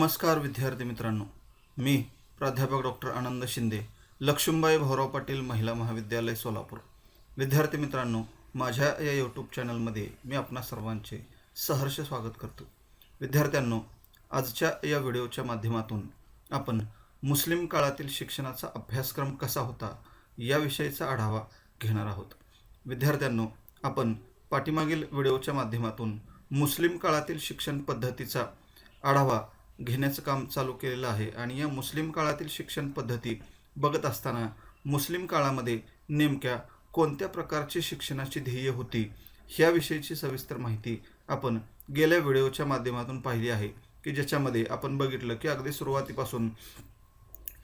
नमस्कार विद्यार्थी मित्रांनो. मी प्राध्यापक डॉक्टर आनंद शिंदे लक्ष्मीबाई भाऊराव पाटील महिला महाविद्यालय सोलापूर. विद्यार्थी मित्रांनो माझ्या या यूट्यूब चॅनलमध्ये मी आपणा सर्वांचे सहर्ष स्वागत करतो. विद्यार्थ्यांनो आजच्या या व्हिडिओच्या माध्यमातून आपण मुस्लिम काळातील शिक्षणाचा अभ्यासक्रम कसा होता याविषयीचा आढावा घेणार आहोत. विद्यार्थ्यांनो आपण पाठीमागील व्हिडिओच्या माध्यमातून मुस्लिम काळातील शिक्षण पद्धतीचा आढावा घेण्याचं काम चालू केलेलं आहे. आणि या मुस्लिम काळातील शिक्षण पद्धती बघत असताना मुस्लिम काळामध्ये नेमक्या कोणत्या प्रकारची शिक्षणाची ध्येय होती ह्याविषयीची सविस्तर माहिती आपण गेल्या व्हिडिओच्या माध्यमातून पाहिली आहे की ज्याच्यामध्ये आपण बघितलं की अगदी सुरुवातीपासून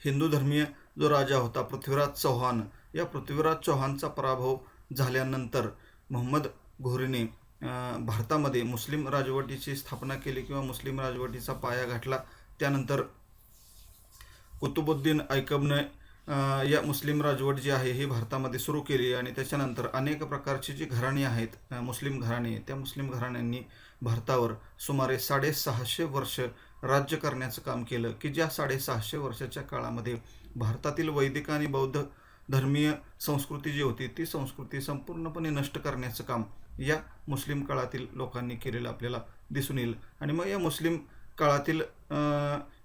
हिंदू धर्मीय जो राजा होता पृथ्वीराज चौहान या पृथ्वीराज चौहानचा पराभव झाल्यानंतर मोहम्मद घोरीने भारतामध्ये मुस्लिम राजवटीची स्थापना केली किंवा मुस्लिम राजवटीचा पाया घातला त्यानंतर कुतुबुद्दीन ऐकबने या मुस्लिम राजवट जी आहे ही भारतामध्ये सुरू केली आणि त्याच्यानंतर अनेक प्रकारची जी घराणी आहेत मुस्लिम घराणे त्या मुस्लिम घराण्यांनी भारतावर सुमारे साडेसहाशे वर्ष राज्य करण्याचं काम केलं की ज्या साडेसहाशे वर्षाच्या काळामध्ये भारतातील वैदिक आणि बौद्ध धर्मीय संस्कृती जी होती ती संस्कृती संपूर्णपणे नष्ट करण्याचं काम या मुस्लिम काळातील लोकांनी केलेलं आपल्याला दिसून येईल. आणि मग या मुस्लिम काळातील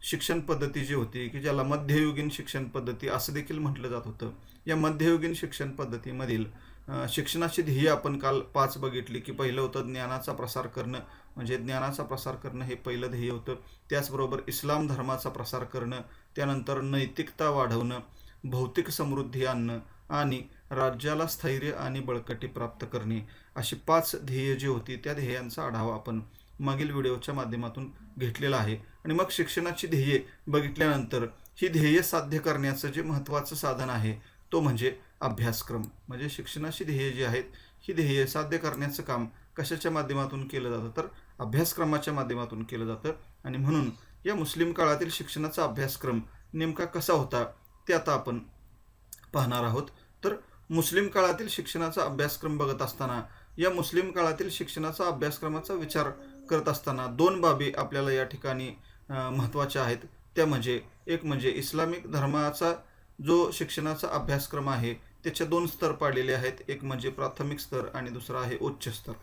शिक्षण पद्धती जी होती की ज्याला मध्ययुगीन शिक्षण पद्धती असं देखील म्हटलं जात होतं. या मध्ययुगीन शिक्षण पद्धतीमधील शिक्षणाची ध्येय आपण काल पाच बघितली की पहिलं होतं ज्ञानाचा प्रसार करणं. म्हणजे ज्ञानाचा प्रसार करणं हे पहिलं ध्येय होतं. त्याचबरोबर इस्लाम धर्माचा प्रसार करणं. त्यानंतर नैतिकता वाढवणं. भौतिक समृद्धी आणणं. आणि राज्याला स्थैर्य आणि बळकटी प्राप्त करणे अशी पाच ध्येय जी होती त्या ध्येयांचा आढावा आपण मागील व्हिडिओच्या माध्यमातून घेतलेला आहे. आणि मग शिक्षणाची ध्येये बघितल्यानंतर ही ध्येय साध्य करण्याचं जे महत्त्वाचं साधन आहे तो म्हणजे अभ्यासक्रम. म्हणजे शिक्षणाची ध्येय जी आहेत ही ध्येय साध्य करण्याचं काम कशाच्या माध्यमातून केलं जातं? तर अभ्यासक्रमाच्या माध्यमातून केलं जातं. आणि म्हणून या मुस्लिम काळातील शिक्षणाचा अभ्यासक्रम नेमका कसा होता ते आता आपण पाहणार आहोत. तर मुस्लिम काळातील शिक्षणाचा अभ्यासक्रम बघत असताना या मुस्लिम काळातील शिक्षणाचा अभ्यासक्रमाचा विचार करत असताना दोन बाबी आपल्याला या ठिकाणी महत्त्वाच्या आहेत. त्या म्हणजे एक म्हणजे इस्लामिक धर्माचा जो शिक्षणाचा अभ्यासक्रम आहे त्याचे दोन स्तर पाडलेले आहेत. एक म्हणजे प्राथमिक स्तर आणि दुसरा आहे उच्च स्तर.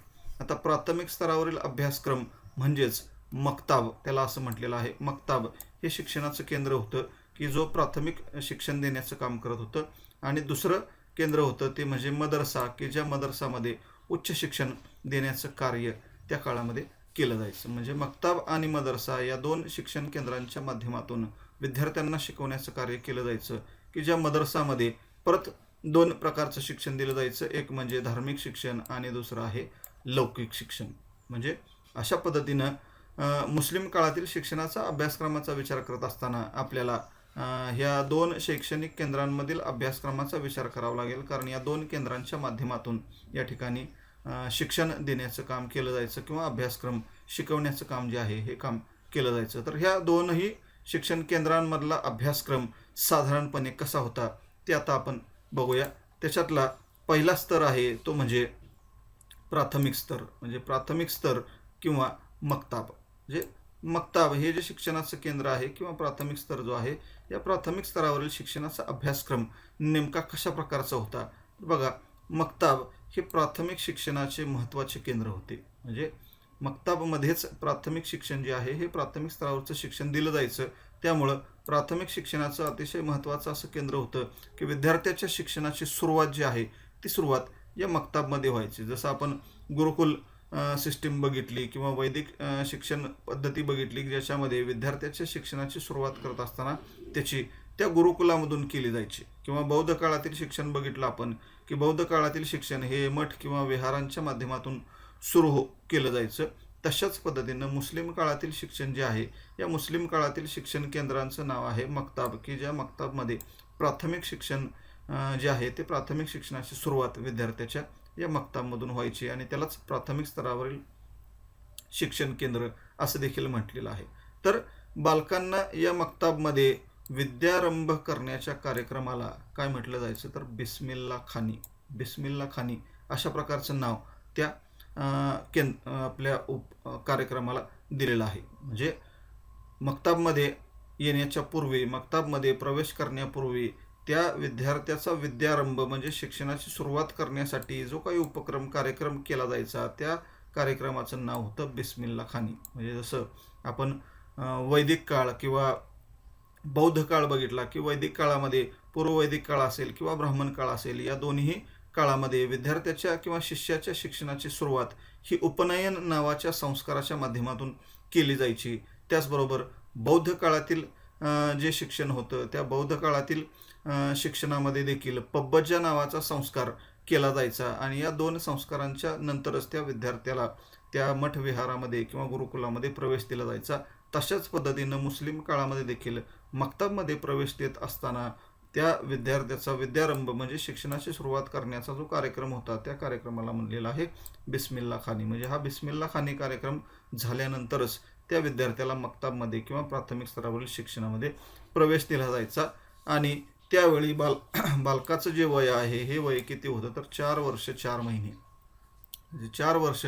आता प्राथमिक स्तरावरील अभ्यासक्रम म्हणजेच मक्ताब त्याला असं म्हटलेलं आहे. मक्ताब हे शिक्षणाचं केंद्र होतं की जो प्राथमिक शिक्षण देण्याचं काम करत होतं. आणि दुसरं केंद्र होतं ते म्हणजे मदरसा की ज्या मदरसामध्ये उच्च शिक्षण देण्याचं कार्य त्या काळामध्ये केलं जायचं. म्हणजे मक्ताब आणि मदरसा या दोन शिक्षण केंद्रांच्या माध्यमातून विद्यार्थ्यांना शिकवण्याचं कार्य केलं जायचं की ज्या मदरसामध्ये परत दोन प्रकारचं शिक्षण दिलं जायचं. एक म्हणजे धार्मिक शिक्षण आणि दुसरं आहे लौकिक शिक्षण. म्हणजे अशा पद्धतीनं मुस्लिम काळातील शिक्षणाचा अभ्यासक्रमाचा विचार करत असताना आपल्याला ह्या दोन शैक्षणिक केंद्रांमधील अभ्यासक्रमाचा विचार करावा लागेल. कारण या दोन केंद्रांच्या माध्यमातून या ठिकाणी शिक्षण देण्याचं काम केलं जायचं किंवा अभ्यासक्रम शिकवण्याचं काम जे आहे हे काम केलं जायचं. तर ह्या दोनही शिक्षण केंद्रांमधला अभ्यासक्रम साधारणपणे कसा होता ते आता आपण बघूया. त्याच्यातला पहिला स्तर आहे तो म्हणजे प्राथमिक स्तर. म्हणजे प्राथमिक स्तर किंवा मक्ताब. म्हणजे मक्ताब हे जे शिक्षणाचं केंद्र आहे किंवा प्राथमिक स्तर जो आहे या प्राथमिक स्तरावरील शिक्षणाचा अभ्यासक्रम नेमका कशा प्रकारचा होता? बघा मक्ताब हे प्राथमिक शिक्षणाचे महत्त्वाचे केंद्र होते. म्हणजे मक्ताबमध्येच प्राथमिक शिक्षण जे आहे हे प्राथमिक स्तरावरचं शिक्षण दिलं जायचं. त्यामुळं प्राथमिक शिक्षणाचं अतिशय महत्त्वाचं असं केंद्र होतं की विद्यार्थ्याच्या शिक्षणाची सुरुवात जी आहे ती सुरुवात या मक्ताबमध्ये व्हायची. जसं आपण गुरुकुल सिस्टीम बघितली किंवा वैदिक शिक्षण पद्धती बघितली की ज्याच्यामध्ये विद्यार्थ्याच्या शिक्षणाची सुरुवात करत असताना त्याची त्या गुरुकुलामधून केली जायची. किंवा बौद्ध काळातील शिक्षण बघितलं आपण की बौद्ध काळातील शिक्षण हे मठ किंवा विहारांच्या माध्यमातून सुरू हो केलं जायचं. तशाच पद्धतीनं मुस्लिम काळातील शिक्षण जे आहे या मुस्लिम काळातील शिक्षण केंद्रांचं नाव आहे मक्ताब की ज्या मक्ताबमध्ये प्राथमिक शिक्षण जे आहे ते प्राथमिक शिक्षणाची सुरुवात विद्यार्थ्याच्या या मक्ताबमधून व्हायची आणि त्यालाच प्राथमिक स्तरावरील शिक्षण केंद्र असं देखील म्हटलेलं आहे. तर बालकांना या मक्ताबमध्ये विद्यारंभ करण्याच्या कार्यक्रमाला काय म्हटलं जायचं? तर बिस्मिल्ला खानी बिस्मिल्ला खानी अशा प्रकारचं नाव त्या केंद कें आपल्या उप कार्यक्रमाला दिलेलं आहे. म्हणजे मक्ताबमध्ये येण्याच्या पूर्वी मक्ताबमध्ये प्रवेश करण्यापूर्वी त्या विद्यार्थ्याचा विद्यारंभ म्हणजे शिक्षणाची सुरुवात करण्यासाठी जो काही उपक्रम कार्यक्रम केला जायचा त्या कार्यक्रमाचं नाव होतं बिस्मिल्ला खानी. म्हणजे जसं आपण वैदिक काळ किंवा बौद्ध काळ बघितला की वैदिक काळामध्ये पूर्ववैदिक काळ असेल किंवा ब्राह्मण काळ असेल या दोन्ही काळामध्ये विद्यार्थ्याच्या किंवा शिष्याच्या शिक्षणाची सुरुवात ही उपनयन नावाच्या संस्काराच्या माध्यमातून केली जायची. त्याचबरोबर बौद्ध काळातील जे शिक्षण होतं त्या बौद्ध काळातील शिक्षणामध्ये देखील पब्बज्जा नावाचा संस्कार केला जायचा आणि या दोन संस्कारांच्या नंतरच त्या विद्यार्थ्याला त्या मठविहारामध्ये किंवा गुरुकुलामध्ये प्रवेश दिला जायचा. तशाच पद्धतीनं मुस्लिम काळामध्ये देखील मक्तबमध्ये प्रवेश देत असताना त्या विद्यार्थ्याचा विद्यारंभ म्हणजे शिक्षणाची सुरुवात करण्याचा जो कार्यक्रम होता त्या कार्यक्रमाला म्हणलेला आहे बिस्मिल्ला खानी. म्हणजे हा बिस्मिल्ला खानी कार्यक्रम झाल्यानंतरच त्या विद्यार्थ्याला मक्ताबमध्ये किंवा प्राथमिक स्तरावरील शिक्षणामध्ये प्रवेश दिला जायचा आणि त्यावेळी बाल बालकाचं जे वय आहे हे वय किती होतं? तर चार वर्ष चार महिने. म्हणजे चार वर्ष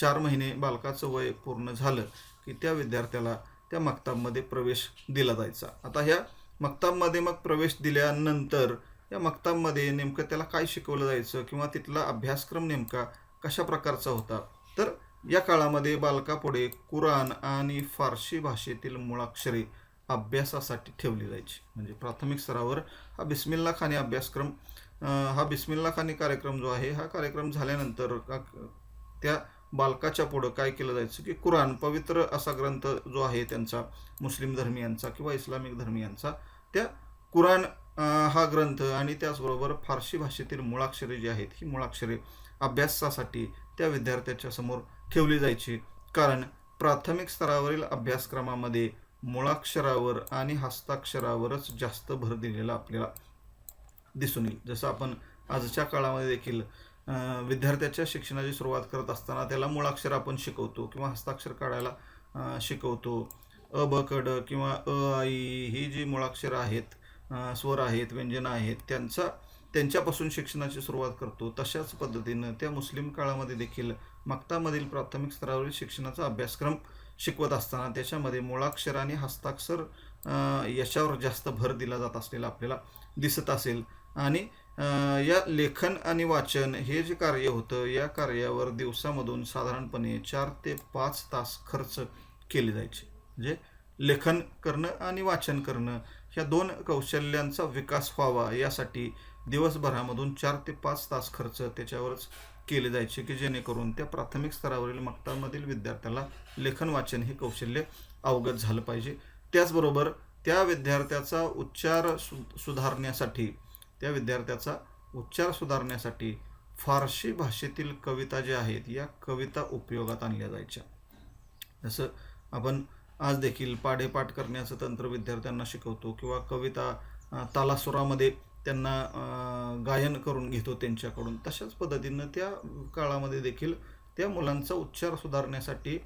चार महिने बालकाचं वय पूर्ण झालं की त्या विद्यार्थ्याला त्या मक्ताबमध्ये प्रवेश दिला जायचा. आता ह्या मक्ताबमध्ये मग प्रवेश दिल्यानंतर या मक्ताबमध्ये नेमकं त्याला काय शिकवलं जायचं किंवा तिथला अभ्यासक्रम नेमका कशा प्रकारचा होता? तर या काळामध्ये बालकापुढे कुराण आणि फारसी भाषेतील मुळाक्षरे अभ्यासासाठी ठेवली जायची. म्हणजे प्राथमिक स्तरावर हा बिस्मिल्ला खानी अभ्यासक्रम हा बिस्मिल्ला खानी कार्यक्रम जो आहे हा कार्यक्रम झाल्यानंतर का- त्या बालकाच्या पुढं काय केलं जायचं की कुराण पवित्र असा ग्रंथ जो आहे त्यांचा मुस्लिम धर्मियांचा किंवा इस्लामिक धर्मियांचा त्या कुराण हा ग्रंथ आणि त्याचबरोबर फारसी भाषेतील मुळाक्षरे जी आहेत ही मुळाक्षरे अभ्यासासाठी त्या विद्यार्थ्याच्या समोर ठेवली जायची. कारण प्राथमिक स्तरावरील अभ्यासक्रमामध्ये मुळाक्षरावर आणि हस्ताक्षरावरच जास्त भर दिलेला आपल्याला दिसून येईल. जसं आपण आजच्या काळामध्ये देखील विद्यार्थ्याच्या शिक्षणाची सुरुवात करत असताना त्याला मुळाक्षर आपण शिकवतो किंवा हस्ताक्षर काढायला शिकवतो. अ ब कड किंवा अ आई ही जी मुळाक्षरं आहेत स्वर आहेत व्यंजनं आहेत त्यांचा त्यांच्यापासून शिक्षणाची सुरुवात करतो. तशाच पद्धतीनं त्या मुस्लिम काळामध्ये देखील मक्तामधील प्राथमिक स्तरावरील शिक्षणाचा अभ्यासक्रम शिकवत असताना त्याच्यामध्ये मुळाक्षराने हस्ताक्षर याच्यावर जास्त भर दिला जात असलेला आपल्याला दिसत असेल. आणि या लेखन आणि वाचन हे जे कार्य होतं या कार्यावर दिवसामधून साधारणपणे चार ते पाच तास खर्च केले जायचे. म्हणजे लेखन करणं आणि वाचन करणं ह्या दोन कौशल्यांचा विकास व्हावा यासाठी दिवसभरामधून चार ते पाच तास खर्च त्याच्यावरच केले जायचे की जेणेकरून त्या प्राथमिक स्तरावरील मक्तामधील विद्यार्थ्याला लेखन वाचन हे कौशल्य अवगत झालं पाहिजे. त्याचबरोबर त्या विद्यार्थ्याचा उच्चार सु सुधारण्यासाठी त्या विद्यार्थ्याचा उच्चार सुधारण्यासाठी फारशी भाषेतील कविता ज्या आहेत या कविता उपयोगात आणल्या जायच्या. जसं आपण आज देखील पाढेपाठ करण्याचं तंत्र विद्यार्थ्यांना शिकवतो किंवा कविता तालासुरामध्ये त्यांना गायन करून घेतो त्यांच्याकडून. तशाच पद्धतीनं त्या काळामध्ये देखील त्या मुलांचा उच्चार सुधारण्यासाठी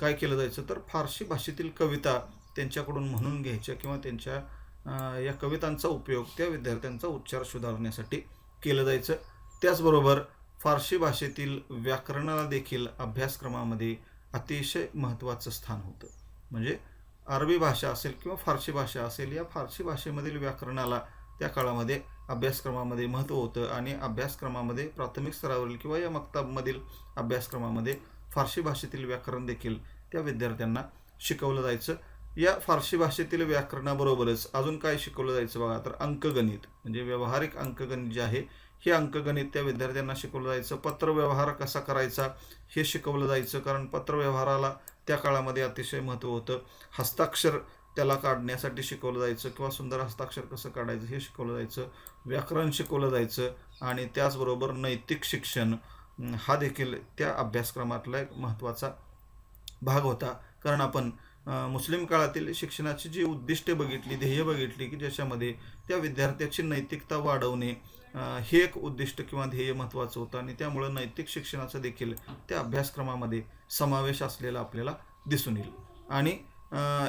काय केलं जायचं तर फारशी भाषेतील कविता त्यांच्याकडून म्हणून घ्यायच्या किंवा त्यांच्या या कवितांचा उपयोग त्या विद्यार्थ्यांचा उच्चार सुधारण्यासाठी केलं जायचं. त्याचबरोबर फारशी भाषेतील व्याकरणाला देखील अभ्यासक्रमामध्ये अतिशय महत्त्वाचं स्थान होतं. म्हणजे अरबी भाषा असेल किंवा फारसी भाषा असेल या फारसी भाषेमधील व्याकरणाला त्या काळामध्ये अभ्यासक्रमामध्ये महत्त्व होतं आणि अभ्यासक्रमामध्ये प्राथमिक स्तरावरील किंवा या मक्ताबमधील अभ्यासक्रमामध्ये फारसी भाषेतील व्याकरण देखील त्या विद्यार्थ्यांना शिकवलं जायचं. या फारसी भाषेतील व्याकरणाबरोबरच अजून काय शिकवलं जायचं बघा तर अंकगणित म्हणजे व्यावहारिक अंकगणित जे आहे हे अंकगणित त्या विद्यार्थ्यांना शिकवलं जायचं. पत्रव्यवहार कसा करायचा हे शिकवलं जायचं. कारण पत्रव्यवहाराला त्या काळामध्ये अतिशय महत्त्व होतं. हस्ताक्षर त्याला काढण्यासाठी शिकवलं जायचं किंवा सुंदर हस्ताक्षर कसं काढायचं हे शिकवलं जायचं व्याकरण शिकवलं जायचं आणि त्याचबरोबर नैतिक शिक्षण हा देखील त्या अभ्यासक्रमातला एक महत्त्वाचा भाग होता. कारण आपण मुस्लिम काळातील शिक्षणाची जी उद्दिष्टे बघितली ध्येय बघितली की ज्याच्यामध्ये त्या विद्यार्थ्याची नैतिकता वाढवणे हे एक उद्दिष्ट किंवा ध्येय महत्त्वाचं होतं आणि त्यामुळं नैतिक शिक्षणाचा देखील त्या अभ्यासक्रमामध्ये समावेश असलेला आपल्याला दिसून येईल. आणि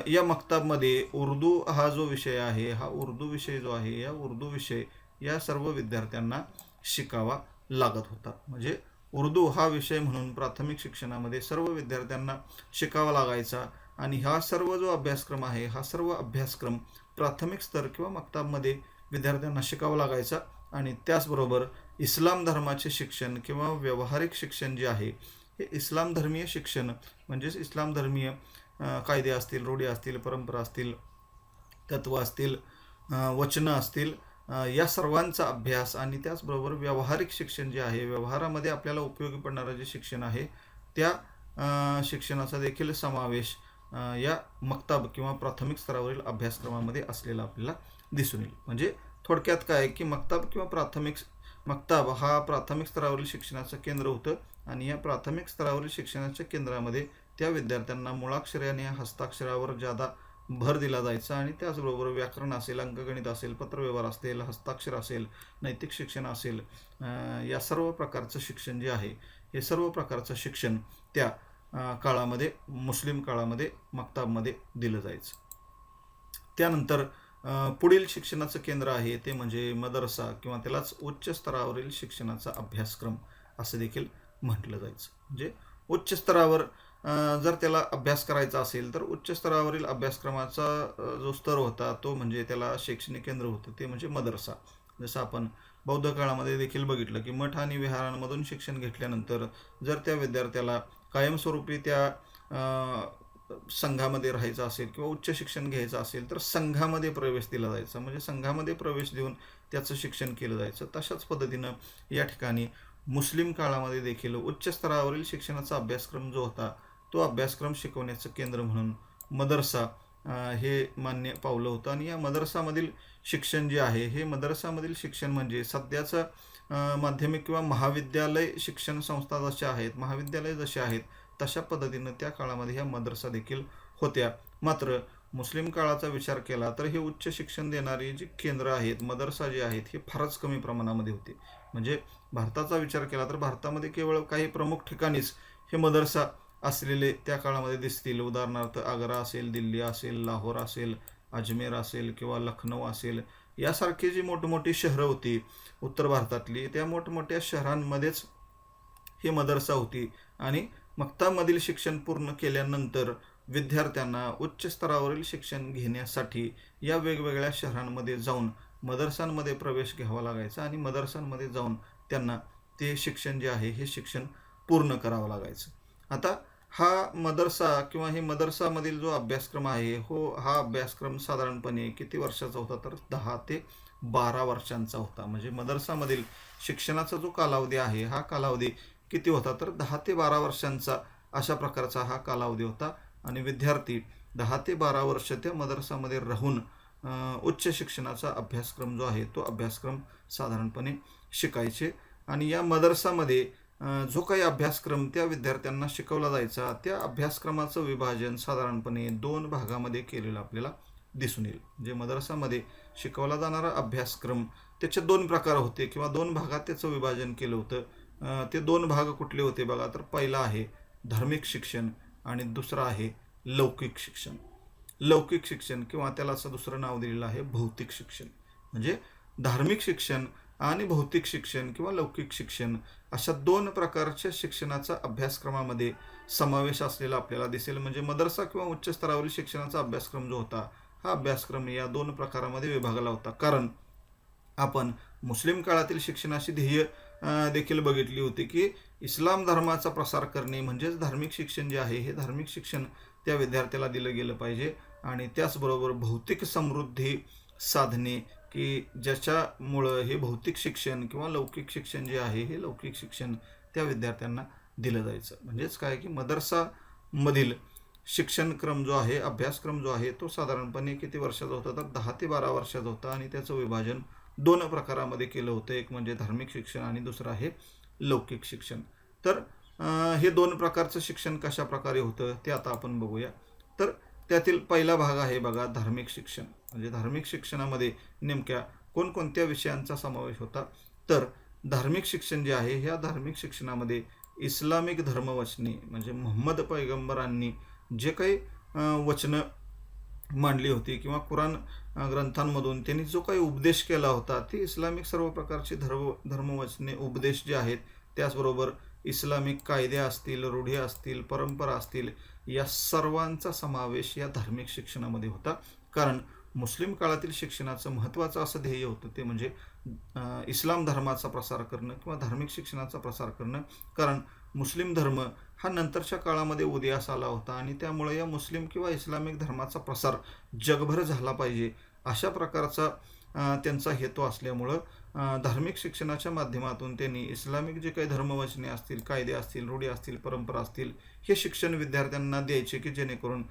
या मक्ताबमध्ये उर्दू हा जो विषय आहे हा उर्दू विषय जो आहे या उर्दू विषय या सर्व विद्यार्थ्यांना शिकावा लागत होता. म्हणजे उर्दू हा विषय म्हणून प्राथमिक शिक्षणामध्ये सर्व विद्यार्थ्यांना शिकावा लागायचा आणि हा सर्व जो अभ्यासक्रम आहे हा सर्व अभ्यासक्रम प्राथमिक स्तर किंवा मक्ताबमध्ये विद्यार्थ्यांना शिकावा लागायचा आणि त्याचबरोबर इस्लाम धर्माचे शिक्षण किंवा व्यावहारिक शिक्षण जे आहे हे इस्लाम धर्मीय शिक्षण म्हणजेच इस्लाम धर्मीय कायदे असतील रूढी असतील परंपरा असतील तत्व असतील वचनं असतील या सर्वांचा अभ्यास आणि त्याचबरोबर व्यावहारिक शिक्षण जे आहे व्यवहारामध्ये आपल्याला उपयोगी पडणारं जे शिक्षण आहे त्या शिक्षणाचा देखील समावेश या मक्ताब किंवा प्राथमिक स्तरावरील अभ्यासक्रमामध्ये असलेला आपल्याला दिसून येईल. म्हणजे थोडक्यात काय की मक्ताब किंवा प्राथमिक मक्ताब हा प्राथमिक स्तरावरील शिक्षणाचं केंद्र होतं आणि या प्राथमिक स्तरावरील शिक्षणाच्या केंद्रामध्ये त्या विद्यार्थ्यांना मुळाक्षरे आणि हस्ताक्षरावर ज्यादा भर दिला जायचा आणि त्याचबरोबर व्याकरण असेल अंकगणित असेल पत्रव्यवहार असेल हस्ताक्षर असेल नैतिक शिक्षण असेल या सर्व प्रकारचं शिक्षण जे आहे हे सर्व प्रकारचं शिक्षण त्या काळामध्ये मुस्लिम काळामध्ये मक्ताबमध्ये दिलं जायचं. त्यानंतर पुढील शिक्षणाचं केंद्र आहे ते म्हणजे मदरसा किंवा त्यालाच उच्च स्तरावरील शिक्षणाचा अभ्यासक्रम असं देखील म्हटलं जायचं. म्हणजे उच्च स्तरावर जर त्याला अभ्यास करायचा असेल तर उच्च स्तरावरील अभ्यासक्रमाचा जो स्तर होता तो म्हणजे त्याला शैक्षणिक केंद्र होतं ते म्हणजे मदरसा. जसं आपण बौद्ध काळामध्ये देखील बघितलं की मठ आणि विहारांमधून शिक्षण घेतल्यानंतर जर त्या विद्यार्थ्याला कायमस्वरूपी त्या संघामध्ये राहायचं असेल किंवा उच्च शिक्षण घ्यायचं असेल तर संघामध्ये प्रवेश दिला जायचा. म्हणजे संघामध्ये प्रवेश देऊन त्याचं शिक्षण केलं जायचं. तशाच पद्धतीनं या ठिकाणी मुस्लिम काळामध्ये देखील उच्च स्तरावरील शिक्षणाचा अभ्यासक्रम जो होता तो अभ्यासक्रम शिकवण्याचं केंद्र म्हणून मदरसा हे मान्य पावलं होतं. आणि या मदरसामधील शिक्षण जे आहे हे मदरसामधील शिक्षण म्हणजे सध्याचं माध्यमिक किंवा महाविद्यालय शिक्षण संस्था जशा आहेत महाविद्यालय जसे आहेत तशा पद्धतीनं त्या काळामध्ये ह्या मदरसा देखील होत्या. मात्र मुस्लिम काळाचा विचार केला तर हे उच्च शिक्षण देणारी जी केंद्र आहेत मदरसा जे आहेत हे फारच कमी प्रमाणामध्ये होते. म्हणजे भारताचा विचार केला तर भारतामध्ये केवळ काही प्रमुख ठिकाणीच हे मदरसा असलेले त्या काळामध्ये दिसतील. उदाहरणार्थ आग्रा असेल दिल्ली असेल लाहोर असेल अजमेर असेल किंवा लखनौ असेल यासारखी जी मोठमोठी शहरं होती उत्तर भारतातली त्या मोठमोठ्या शहरांमध्येच ही मदरसा होती. आणि मक्तामधील शिक्षण पूर्ण केल्यानंतर विद्यार्थ्यांना उच्च स्तरावरील शिक्षण घेण्यासाठी या वेगवेगळ्या शहरांमध्ये जाऊन मदरसांमध्ये प्रवेश घ्यावा लागायचा आणि मदरसांमध्ये जाऊन त्यांना ते शिक्षण जे आहे हे शिक्षण पूर्ण करावं लागायचं. आता हा मदरसा किंवा हे मदरसामधील जो अभ्यासक्रम आहे हो हा अभ्यासक्रम साधारणपणे किती वर्षाचा होता? तर दहा ते बारा वर्षांचा होता. म्हणजे मदरसामधील शिक्षणाचा जो कालावधी आहे हा कालावधी किती होता? तर दहा ते बारा वर्षांचा अशा प्रकारचा हा कालावधी होता. आणि विद्यार्थी दहा ते बारा वर्ष त्या मदरसामध्ये राहून उच्च शिक्षणाचा अभ्यासक्रम जो आहे तो अभ्यासक्रम साधारणपणे शिकायचे. आणि या मदरसामध्ये जो काही अभ्यासक्रम त्या विद्यार्थ्यांना शिकवला जायचा त्या अभ्यासक्रमाचं विभाजन साधारणपणे दोन भागामध्ये केलेलं आपल्याला दिसून येईल. म्हणजे मदरसामध्ये शिकवला जाणारा अभ्यासक्रम त्याचे दोन प्रकार होते किंवा दोन भागात त्याचं विभाजन केलं होतं. ते दोन भाग कुठले होते बघा तर पहिला आहे धार्मिक शिक्षण आणि दुसरं आहे लौकिक शिक्षण. लौकिक शिक्षण किंवा त्याला असं दुसरं नाव दिलेलं आहे भौतिक शिक्षण. म्हणजे धार्मिक शिक्षण आणि भौतिक शिक्षण किंवा लौकिक शिक्षण अशा दोन प्रकारच्या शिक्षणाचा अभ्यासक्रमामध्ये समावेश असलेला आपल्याला दिसेल. म्हणजे मदरसा किंवा उच्च स्तरावरील शिक्षणाचा अभ्यासक्रम जो होता हा अभ्यासक्रम या दोन प्रकारामध्ये विभागला होता. कारण आपण मुस्लिम काळातील शिक्षणाची ध्येय देखील बघितली होती की इस्लाम धर्माचा प्रसार करणे म्हणजेच धार्मिक शिक्षण जे आहे हे धार्मिक शिक्षण त्या विद्यार्थ्याला दिलं गेलं पाहिजे. आणि त्याचबरोबर भौतिक समृद्धी साधने की ज्याच्यामुळं हे भौतिक शिक्षण किंवा लौकिक शिक्षण जे आहे हे लौकिक शिक्षण त्या विद्यार्थ्यांना दिलं जायचं. म्हणजेच काय की मदरसामधील शिक्षणक्रम जो आहे अभ्यासक्रम जो आहे तो साधारणपणे किती वर्षाचा होता तर दहा ते बारा वर्षाचा होता आणि त्याचं विभाजन दोन प्रकारामध्ये केलं होतं. एक म्हणजे धार्मिक शिक्षण आणि दुसरं आहे लौकिक शिक्षण. तर हे दोन प्रकारचं शिक्षण कशा प्रकारे होतं ते आता आपण बघूया. तर त्यातील पहिला भाग आहे बघा धार्मिक शिक्षण. म्हणजे धार्मिक शिक्षणामध्ये नेमक्या कोणकोणत्या विषयांचा समावेश होता? तर धार्मिक शिक्षण जे आहे ह्या धार्मिक शिक्षणामध्ये इस्लामिक धर्मवचने म्हणजे मोहम्मद पैगंबरांनी जे काही वचनं मांडली होती किंवा कुराण ग्रंथांमधून त्यांनी जो काही उपदेश केला होता ती इस्लामिक सर्व प्रकारची धर्म धर्मवचने उपदेश जे आहेत त्याचबरोबर इस्लामिक कायदे असतील रूढी असतील परंपरा असतील या सर्वांचा समावेश या धार्मिक शिक्षणामध्ये होता. कारण मुस्लिम काळातील शिक्षणाचं महत्त्वाचं असं ध्येय होतं ते म्हणजे इस्लाम धर्माचा प्रसार करणं किंवा धार्मिक शिक्षणाचा प्रसार करणं. कारण मुस्लिम धर्म हा नंतरच्या काळामध्ये उदयास आला होता आणि त्यामुळे या मुस्लिम किंवा इस्लामिक धर्माचा प्रसार जगभर झाला पाहिजे अशा प्रकारचा त्यांचा हेतू असल्यामुळं धार्मिक शिक्षणाच्या माध्यमातून त्यांनी इस्लामिक जे काही धर्मवचने असतील कायदे असतील रूढी असतील परंपरा असतील हे शिक्षण विद्यार्थ्यांना द्यायचे की जेणेकरून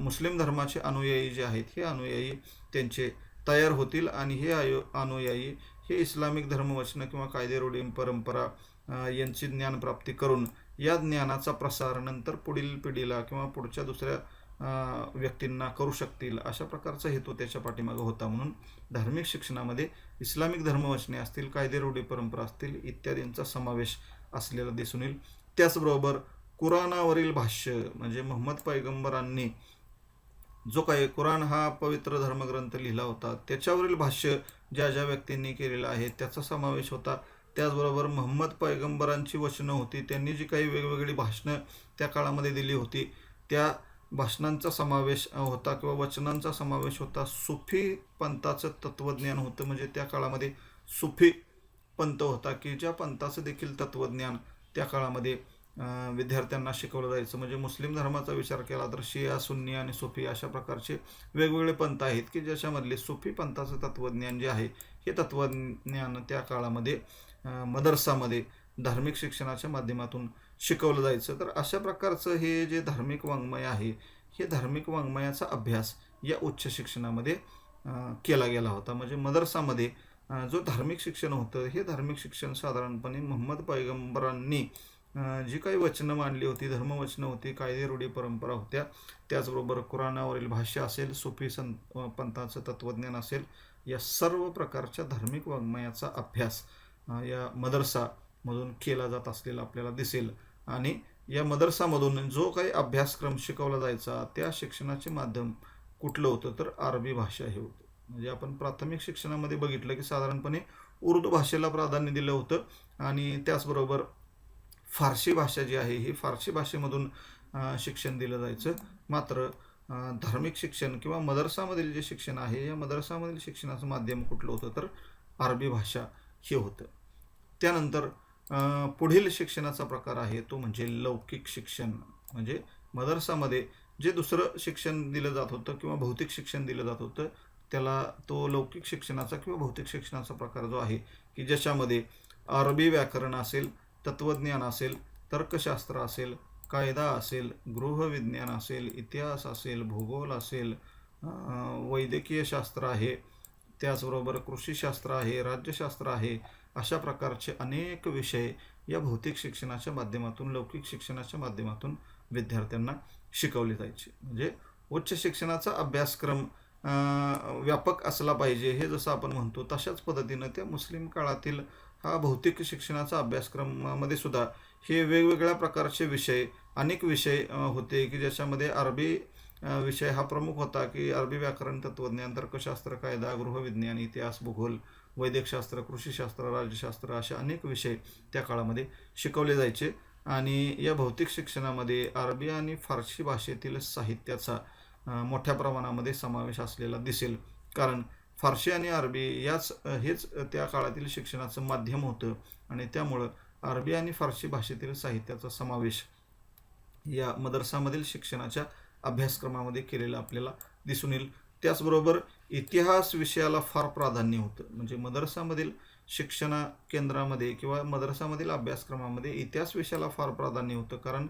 मुस्लिम धर्माचे अनुयायी जे आहेत हे अनुयायी त्यांचे तयार होतील आणि हे आयो अनुयायी हे इस्लामिक धर्मवचनं किंवा कायदे रूढी परंपरा यांची ज्ञानप्राप्ती करून या ज्ञानाचा प्रसार नंतर पुढील पिढीला किंवा पुढच्या दुसऱ्या व्यक्तींना करू शकतील अशा प्रकारचा हेतू त्याच्या पाठीमागं होता म्हणून धार्मिक शिक्षणामध्ये इस्लामिक धर्मवचने असतील कायदे रूढी परंपरा असतील इत्यादींचा समावेश असलेला दिसून येईल. त्याचबरोबर कुराणावरील भाष्य म्हणजे मोहम्मद पैगंबरांनी जो काही कुराण हा पवित्र धर्मग्रंथ लिहिला होता त्याच्यावरील भाष्य ज्या ज्या व्यक्तींनी केलेलं आहे त्याचा समावेश होता. त्याचबरोबर मोहम्मद पैगंबरांची वचनं होती त्यांनी जी काही वेगवेगळी भाषणं त्या काळामध्ये दिली होती त्या भाषणांचा समावेश होता किंवा वचनांचा समावेश होता. सुफी पंथाचं तत्त्वज्ञान होतं. म्हणजे त्या काळामध्ये सुफी पंथ होता की ज्या पंथाचं देखील तत्त्वज्ञान त्या काळामध्ये विद्यार्थ्यांना शिकवलं जायचं. म्हणजे मुस्लिम धर्माचा विचार केला तर शिया सुन्नी आणि सुफी अशा प्रकारचे वेगवेगळे पंथ आहेत की ज्याच्यामधले सुफी पंथाचं तत्त्वज्ञान जे आहे हे तत्त्वज्ञान त्या काळामध्ये मदरसामध्ये धार्मिक शिक्षणाच्या माध्यमातून शिकवलं जायचं. तर अशा प्रकारचं हे जे धार्मिक वाङ्मय आहे हे धार्मिक वाङ्मयाचा अभ्यास या उच्च शिक्षणामध्ये केला गेला होता. म्हणजे मदरसामध्ये जो धार्मिक शिक्षण होतं हे धार्मिक शिक्षण साधारणपणे मोहम्मद पैगंबरांनी जी काही वचनं मांडली होती धर्मवचनं होती कायदे रूढी परंपरा होत्या त्याचबरोबर कुराणावरील भाष्य असेल सुफी सं पंथाचं तत्त्वज्ञान असेल या सर्व प्रकारच्या धार्मिक वाङ्मयाचा अभ्यास या मदरसामधून केला जात असलेला आपल्याला दिसेल. आणि या मदरसामधून जो काही अभ्यासक्रम शिकवला जायचा त्या शिक्षणाचे माध्यम कुठलं होतं? तर अरबी भाषा हे होतं. म्हणजे आपण प्राथमिक शिक्षणामध्ये बघितलं की साधारणपणे उर्दू भाषेला प्राधान्य दिलं होतं आणि त्याचबरोबर फारसी भाषा जी आहे ही फारसी भाषेमधून शिक्षण दिलं जायचं. मात्र धार्मिक शिक्षण किंवा मदरसामधील जे शिक्षण आहे या मदरसामधील शिक्षणाचं माध्यम कुठलं होतं? तर अरबी भाषा हे होतं. त्यानंतर पुढील शिक्षणाचा प्रकार आहे तो म्हणजे लौकिक शिक्षण. म्हणजे मदरसामध्ये जे दुसरं शिक्षण दिलं जात होतं किंवा भौतिक शिक्षण दिलं जात होतं त्याला तो लौकिक शिक्षणाचा किंवा भौतिक शिक्षणाचा प्रकार जो आहे की ज्याच्यामध्ये अरबी व्याकरण असेल तत्त्वज्ञान असेल तर्कशास्त्र असेल कायदा असेल गृहविज्ञान असेल इतिहास असेल भूगोल असेल वैद्यकीय शास्त्र आहे त्याचबरोबर कृषीशास्त्र आहे राज्यशास्त्र आहे अशा प्रकारचे अनेक विषय या भौतिक शिक्षणाच्या माध्यमातून लौकिक शिक्षणाच्या माध्यमातून विद्यार्थ्यांना शिकवले जायचे. म्हणजे उच्च शिक्षणाचा अभ्यासक्रम व्यापक असला पाहिजे हे जसं आपण म्हणतो तशाच पद्धतीनं त्या मुस्लिम काळातील हा भौतिक शिक्षणाचा अभ्यासक्रमामध्ये सुद्धा हे वेगवेगळ्या प्रकारचे विषय अनेक विषय होते की ज्याच्यामध्ये अरबी विषय हा प्रमुख होता की अरबी व्याकरण तत्त्वज्ञान तर्कशास्त्र कायदा गृहविज्ञान इतिहास भूगोल वैद्यकशास्त्र कृषीशास्त्र राज्यशास्त्र असे अनेक विषय त्या काळामध्ये शिकवले जायचे. आणि या भौतिक शिक्षणामध्ये अरबी आणि फारसी भाषेतील साहित्याचा मोठ्या प्रमाणामध्ये समावेश असलेला दिसेल. कारण फारसी आणि अरबी याच हेच त्या काळातील शिक्षणाचं माध्यम होतं आणि त्यामुळं अरबी आणि फारसी भाषेतील साहित्याचा समावेश या मदरसामधील शिक्षणाच्या अभ्यासक्रमामध्ये केलेला आपल्याला दिसून येईल. त्याचबरोबर इतिहास विषयाला फार प्राधान्य होतं. म्हणजे मदरसामधील शिक्षण केंद्रामध्ये किंवा मदरसामधील अभ्यासक्रमामध्ये इतिहास विषयाला फार प्राधान्य होतं. कारण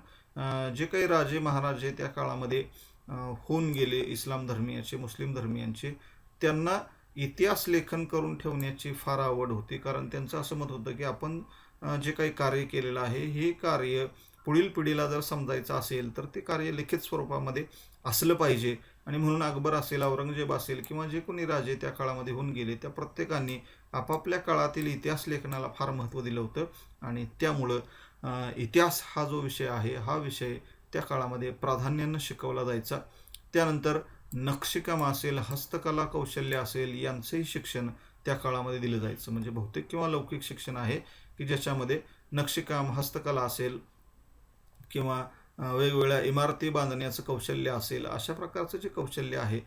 जे काही राजे महाराजे त्या काळामध्ये होऊन गेले इस्लाम धर्मीयांचे मुस्लिम धर्मियांचे त्यांना इतिहास लेखन करून ठेवण्याची फार आवड होती. कारण त्यांचं असं मत होतं की आपण जे काही कार्य केलेलं आहे हे कार्य पुढील पिढीला जर समजायचं असेल तर ते कार्य लिखित स्वरूपामध्ये असलं पाहिजे. आणि म्हणून अकबर असेल औरंगजेब असेल किंवा जे कोणी राजे त्या काळामध्ये होऊन गेले त्या प्रत्येकाने आपापल्या काळातील इतिहास लेखनाला फार महत्त्व दिलं होतं. आणि त्यामुळं इतिहास हा जो विषय आहे हा विषय त्या काळामध्ये प्राधान्यानं शिकवला जायचा. त्यानंतर नक्षीकाम असेल हस्तकला कौशल्य असेल यांचंही शिक्षण त्या काळामध्ये दिलं जायचं. म्हणजे भौतिक किंवा लौकिक शिक्षण आहे की ज्याच्यामध्ये नक्षीकाम हस्तकला असेल किंवा वेगवेगळ्या इमारती बांधण्याचं कौशल्य असेल अशा प्रकारचं जे कौशल्य आहे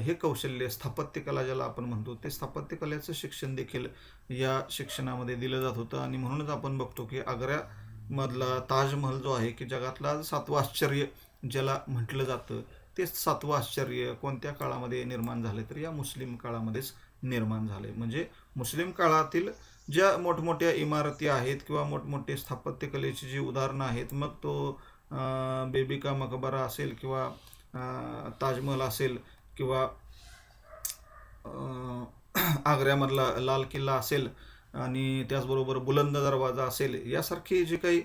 हे कौशल्य स्थापत्यकला ज्याला आपण म्हणतो ते स्थापत्यकलेचं शिक्षण देखील या शिक्षणामध्ये दिलं जात होतं. आणि म्हणूनच आपण बघतो की आग्र्यामधला ताजमहल जो आहे की जगातला सातवं आश्चर्य ज्याला म्हटलं जातं ते सातवं आश्चर्य कोणत्या काळामध्ये निर्माण झाले तर या मुस्लिम काळामध्येच निर्माण झाले म्हणजे मुस्लिम काळातील ज्या मोठमोठ्या इमारती आहेत किंवा मोठमोठे स्थापत्यकलेची जी उदाहरणं आहेत मग तो बेबी का मकबरा असेल किंवा ताजमहल असेल किंवा आग्र्यामधला लाल किल्ला असेल आणि त्याचबरोबर बुलंद दरवाजा असेल यासारखी जे काही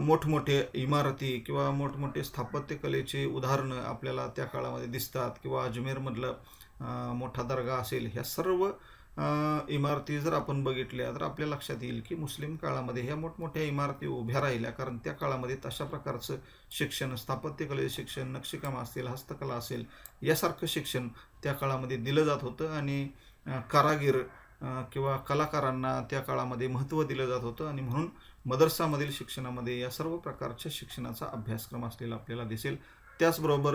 मोठमोठे इमारती किंवा मोठमोठे स्थापत्यकलेची उदाहरणं आपल्याला त्या काळामध्ये दिसतात किंवा अजमेरमधलं मोठा दर्गा असेल ह्या सर्व इमारती जर आपण बघितल्या तर आपल्या लक्षात येईल की मुस्लिम काळामध्ये ह्या मोठमोठ्या इमारती उभ्या राहिल्या. कारण त्या काळामध्ये तशा प्रकारचं शिक्षण स्थापत्यकलेचं शिक्षण नक्षीकाम असेल हस्तकला असेल यासारखं शिक्षण त्या काळामध्ये दिलं जात होतं. आणि कारागीर किंवा कलाकारांना त्या काळामध्ये महत्त्व दिलं जात होतं. आणि म्हणून मदरसामधील शिक्षणामध्ये या सर्व प्रकारच्या शिक्षणाचा अभ्यासक्रम असलेला आपल्याला दिसेल. त्याचबरोबर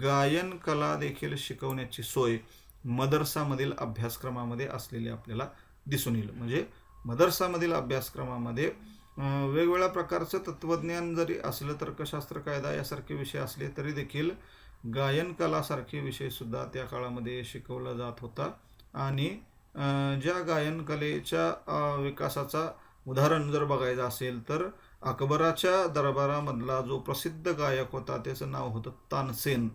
गायन कला देखील शिकवण्याची सोय मदरसामधील अभ्यासक्रमामध्ये असलेली आपल्याला दिसून येईल. म्हणजे मदरसामधील अभ्यासक्रमामध्ये वेगवेगळ्या प्रकारचं तत्त्वज्ञान जरी असलं तर्कशास्त्र कायदा यासारखे विषय असले तरी देखील गायन कलासारखे विषयसुद्धा त्या काळामध्ये शिकवला जात होता. आणि ज्या गायन कलेच्या विकासाचा उदाहरण जर बघायचं असेल तर अकबराच्या दरबारामधला जो प्रसिद्ध गायक होता त्याचं नाव होतं तानसेन.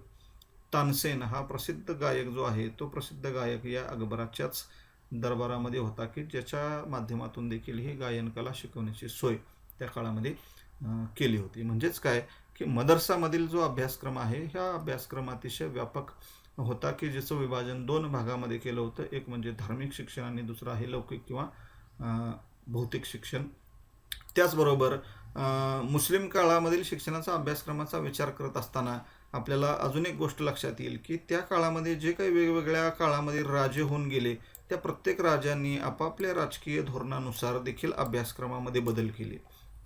तानसेन हा प्रसिद्ध गायक जो आहे तो प्रसिद्ध गायक या अकबराच्याच दरबारामध्ये होता की ज्याच्या माध्यमातून देखील ही गायनकला शिकवण्याची सोय त्या काळामध्ये केली होती. म्हणजेच काय की मदरसामधील जो अभ्यासक्रम आहे ह्या अभ्यासक्रम अतिशय व्यापक होता की ज्याचं विभाजन दोन भागामध्ये केलं होतं. एक म्हणजे धार्मिक शिक्षण आणि दुसरं आहे लौकिक किंवा भौतिक शिक्षण. त्याचबरोबर मुस्लिम काळामधील शिक्षणाचा अभ्यासक्रमाचा विचार करत असताना आपल्याला अजून एक गोष्ट लक्षात येईल की त्या काळामध्ये जे काही वेगवेगळ्या काळामध्ये राजे होऊन गेले त्या प्रत्येक राजांनी आपापल्या राजकीय धोरणानुसार देखील अभ्यासक्रमामध्ये बदल केले.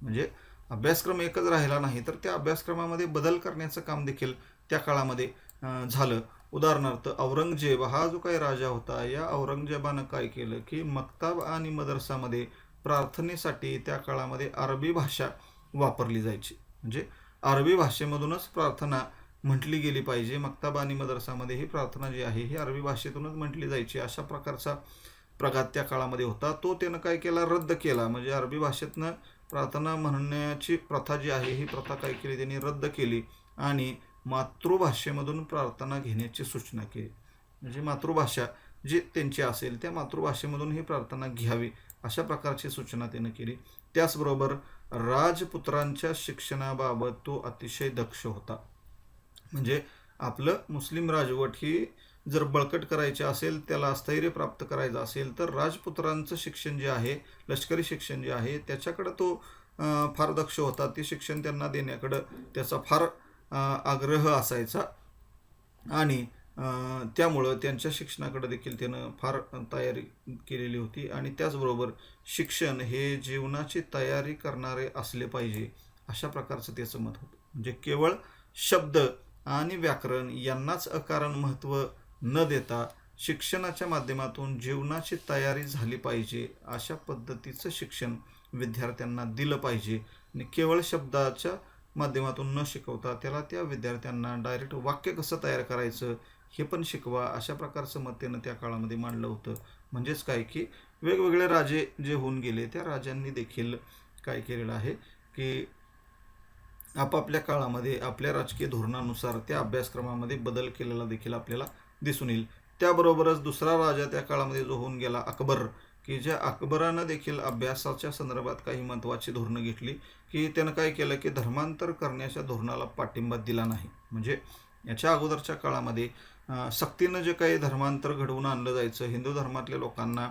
म्हणजे अभ्यासक्रम एकच राहिला नाही तर त्या अभ्यासक्रमामध्ये बदल करण्याचं काम देखील त्या काळामध्ये झालं. उदाहरणार्थ औरंगजेब हा जो काही राजा होता या औरंगजेबानं काय केलं की मक्ताब आणि मदरसामध्ये प्रार्थनेसाठी त्या काळामध्ये अरबी भाषा वापरली जायची. म्हणजे अरबी भाषेमधूनच प्रार्थना म्हटली गेली पाहिजे. मक्ताब आणि मदरसामध्ये ही प्रार्थना जी आहे ही अरबी भाषेतूनच म्हटली जायची. अशा प्रकारचा प्रघात त्या काळामध्ये होता. तो त्यानं काय केला? रद्द केला. म्हणजे अरबी भाषेतनं प्रार्थना म्हणण्याची प्रथा जी आहे ही प्रथा काय केली? त्यांनी रद्द केली आणि मातृभाषेमधून प्रार्थना घेण्याची सूचना केली. म्हणजे मातृभाषा जी त्यांची असेल त्या मातृभाषेमधून ही प्रार्थना घ्यावी अशा प्रकारची सूचना त्यानं केली. त्याचबरोबर राजपुत्रांच्या शिक्षणाबाबत तो अतिशय दक्ष होता. म्हणजे आपलं मुस्लिम राजवट ही जर बळकट करायची असेल त्याला स्थैर्य प्राप्त करायचं असेल तर राजपुत्रांचं शिक्षण जे आहे लष्करी शिक्षण जे आहे त्याच्याकडं तो फार दक्ष होता. ते शिक्षण त्यांना देण्याकडं त्याचा फार आग्रह असायचा. आणि त्यामुळं त्यांच्या शिक्षणाकडे देखील त्यानं फार तयारी केलेली होती. आणि त्याचबरोबर शिक्षण हे जीवनाची तयारी करणारे असले पाहिजे अशा प्रकारचं त्याचं मत होतं. म्हणजे केवळ शब्द आणि व्याकरण यांनाच अकारण महत्त्व न देता शिक्षणाच्या माध्यमातून जीवनाची तयारी झाली पाहिजे अशा पद्धतीचं शिक्षण विद्यार्थ्यांना दिलं पाहिजे. आणि केवळ शब्दाच्या माध्यमातून न शिकवता त्याला त्या विद्यार्थ्यांना डायरेक्ट वाक्य कसं तयार करायचं हे पण शिकवा अशा प्रकारचं मत त्यानं त्या काळामध्ये मांडलं होतं. म्हणजेच काय की वेगवेगळे राजे जे होऊन गेले त्या राजांनी देखील काय केलेलं आहे की आपापल्या काळामध्ये आपल्या राजकीय धोरणानुसार त्या अभ्यासक्रमामध्ये बदल केलेला देखील आपल्याला दिसून येईल. त्याबरोबरच दुसरा राजा त्या काळामध्ये जो होऊन गेला अकबर की ज्या अकबरानं देखील अभ्यासाच्या संदर्भात काही महत्त्वाची धोरणं घेतली की त्यानं काय केलं की धर्मांतर करण्याच्या धोरणाला पाठिंबा दिला नाही. म्हणजे याच्या अगोदरच्या काळामध्ये सक्तीनं जे काही धर्मांतर घडवून आणलं जायचं हिंदू धर्मातल्या लोकांना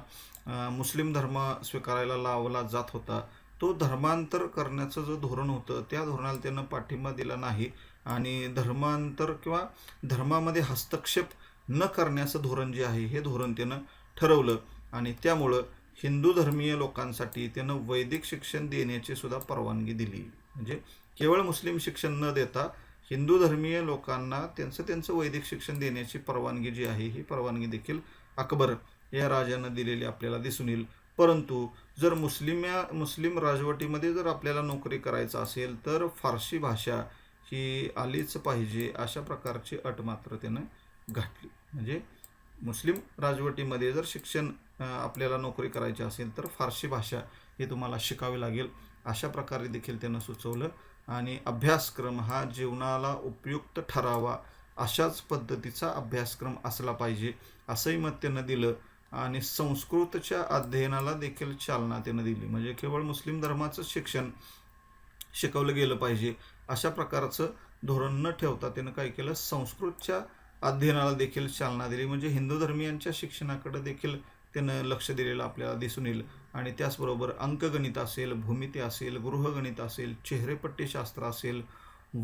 मुस्लिम धर्म स्वीकारायला लावला जात होता तो धर्मांतर करण्याचं जो धोरण होतं त्या धोरणाला त्यानं पाठिंबा दिला नाही. आणि धर्मांतर किंवा धर्मामध्ये हस्तक्षेप न करण्याचं धोरण जे आहे हे धोरण त्यानं ठरवलं. आणि त्यामुळं हिंदू धर्मीय लोकांसाठी त्यानं वैदिक शिक्षण देण्याची सुद्धा परवानगी दिली. म्हणजे केवळ मुस्लिम शिक्षण न देता हिंदू धर्मीय लोकांना त्यांचं त्यांचं वैदिक शिक्षण देण्याची परवानगी जी आहे ही परवानगी देखील अकबर या राजानं दिलेली आपल्याला दिसून येईल. परंतु जर मुस्लिम या मुस्लिम राजवटीमध्ये जर आपल्याला नोकरी करायचं असेल तर फारसी भाषा ही आलीच पाहिजे अशा प्रकारची अट मात्र त्यानं घातली. म्हणजे मुस्लिम राजवटीमध्ये जर शिक्षण आपल्याला नोकरी करायची असेल तर फारसी भाषा ही तुम्हाला शिकावी लागेल. अशा प्रकारे देखील त्यानं सुचवलं. आणि अभ्यासक्रम हा जीवनाला उपयुक्त ठरावा अशाच पद्धतीचा अभ्यासक्रम असला पाहिजे असंही मत त्यानं दिलं. आणि संस्कृतच्या अध्ययनाला देखील चालना त्यानं दिली. म्हणजे केवळ मुस्लिम धर्माचं शिक्षण शिकवलं गेलं पाहिजे अशा प्रकारचं धोरण न ठेवता त्यानं काय केलं? संस्कृतच्या अध्ययनाला देखील चालना दिली. म्हणजे हिंदू धर्मियांच्या शिक्षणाकडे देखील त्यानं लक्ष दिलेलं आपल्याला दिसून येईल. आणि त्याचबरोबर अंकगणित असेल भूमिती असेल गृहगणित असेल चेहरेपट्टीशास्त्र असेल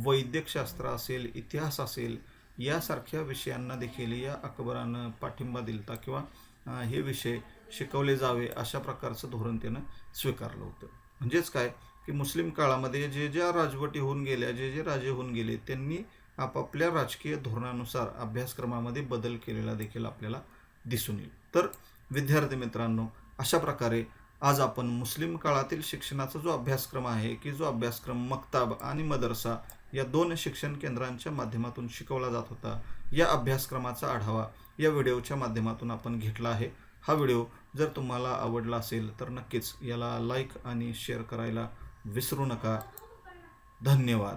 वैद्यकशास्त्र असेल इतिहास असेल यासारख्या विषयांना देखील या अकबरानं पाठिंबा दिलता किंवा हे विषय शिकवले जावे अशा प्रकारचं धोरण त्यानं स्वीकारलं होतं. म्हणजेच काय? की मुस्लिम काळामध्ये जे ज्या राजवटी होऊन गेल्या जे जे राजे होऊन गेले त्यांनी आपापल्या राजकीय धोरणानुसार अभ्यासक्रमामध्ये बदल केलेला देखील आपल्याला दिसून येईल. तर विद्यार्थी मित्रांनो अशा प्रकारे आज आपण मुस्लिम काळातील शिक्षणाचा जो अभ्यासक्रम आहे की जो अभ्यासक्रम मक्ताब आणि मदरसा या दोन शिक्षण केंद्रांच्या माध्यमातून शिकवला जात होता या अभ्यासक्रमाचा आढावा या व्हिडिओच्या माध्यमातून आपण घेतला आहे. हा व्हिडिओ जर तुम्हाला आवडला असेल तर नक्कीच याला लाईक आणि शेअर करायला विसरू नका. धन्यवाद.